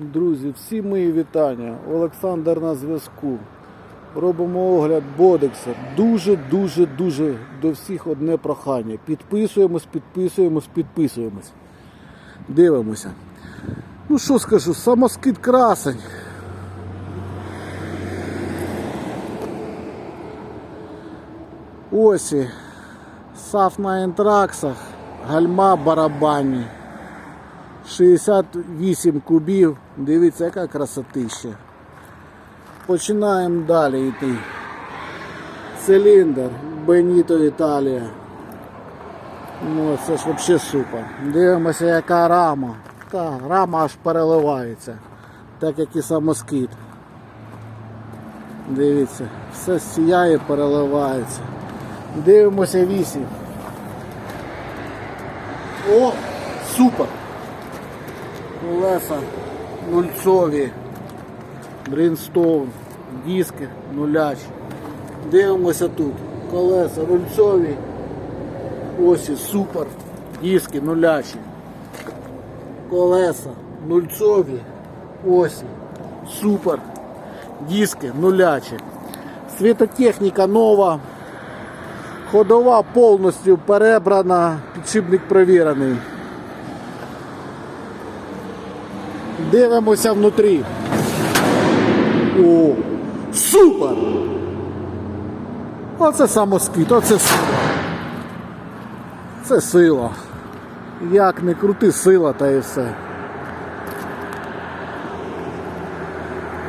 Друзі, всі мої вітання. Олександр на зв'язку. Робимо огляд Бодекса. Дуже, дуже, дуже до всіх одне прохання. Підписуємось, підписуємось, підписуємось. Дивимося. Ну що скажу, самоскид красень. Осі. Саф на інтраксах, гальма барабанні. 68 кубів. Дивіться, яка красотища. Починаємо далі йти. Циліндр, Беніто Італія. Ну, це ж взагалі супер. Дивимося, яка рама. Та, рама аж переливається, так як і самоскид. Дивіться, все сіяє, переливається. Дивимося 8. О, супер! Колеса нульцові, Брінстоун, диски нулячі. Дивимося тут. Колеса нульцові, осі супер, диски нулячі. Колеса нульцові, осі, супер, диски нулячі. Світотехніка нова. Ходова повністю перебрана, підшипник провірений. Дивимося внутрі. О, супер! Оце самоскид, оце сила. Це сила. Як не крути сила та і все.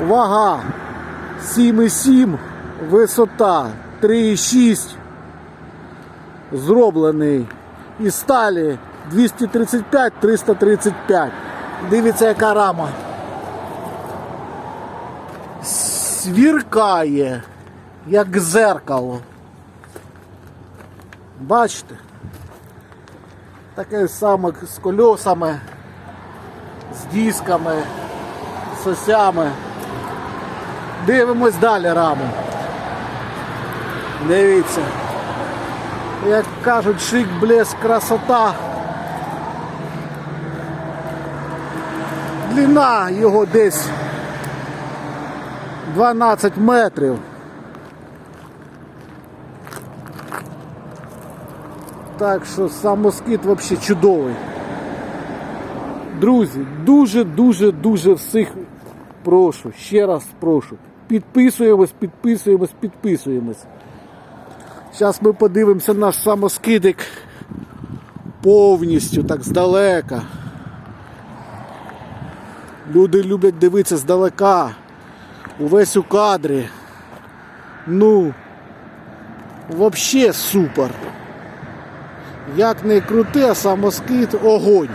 Вага 7,7, висота 3,6. Зроблений із сталі 235-335. Дивіться, яка рама. Свіркає, як зеркало. Бачите? Таке саме з кольосами, з дисками, з осями. Дивимось далі раму. Дивіться. Як кажуть, шик, блеск, красота. Длина його десь 12 метрів. Так що самоскид взагалі чудовий. Друзі, дуже-дуже дуже всіх прошу, ще раз прошу. Підписуємось, підписуємось, підписуємось. Зараз ми подивимося наш самоскидик повністю, так здалека. Люди люблять дивитися здалека. Увесь у кадрі. Ну, взагалі супер. Як не крути, а самоскид огонь.